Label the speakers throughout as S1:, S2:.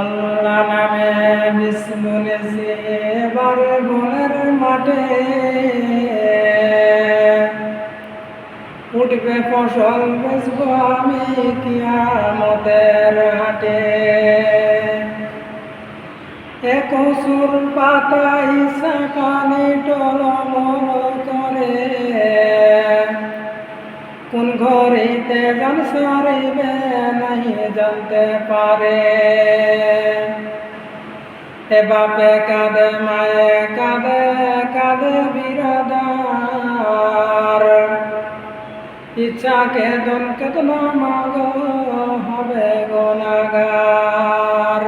S1: আল্লাহ নামে বিষ্ণুনেছি এবার বনের মাঠে। উঠবে ফসল বেচবো আমি কিয়ামতের হাটে। একসুর পাতাই সাকানি টলমল করে। কোন ঘরেতে গান সারিবে নাহি জানতে পারে। এ বাপে কাঁদে, মায়ে কাঁদে কাঁদে বিরাদার। ইচ্ছাকে দন কেতনা মাগ হবে গোনাগার।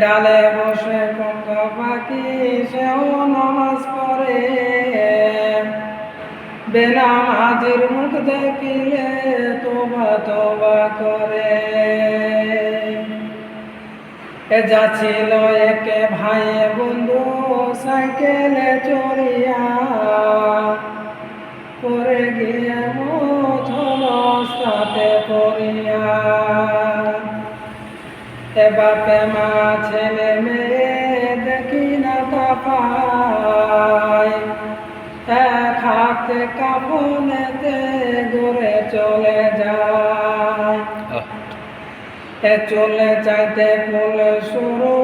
S1: ডালে বসে পঙ্গ পাখি, সেও নামাজ বেনাম হাজির মুখ দেখিলে তোবা তোবা করে। এ যাচ্ছিল একে ভাই বন্ধু, সাইকেলে চড়িয়া পরে গিয়ে মথল সাথে পড়িয়া। এ বাপে মা, ছেলে, মেয়ে, দেখি না তা পায় এক হাতে কাপনেতে ঘুরে চলে যায়। চলে চাইতে ফুলে সরু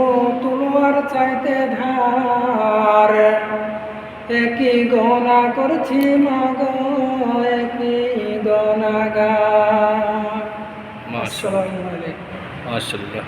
S1: তুলোয়ার চাইতে ধার। একই গনা করছি মাগ একই গনাগার?
S2: মাশাআল্লাহ
S1: আসসালামু আলাইকুম।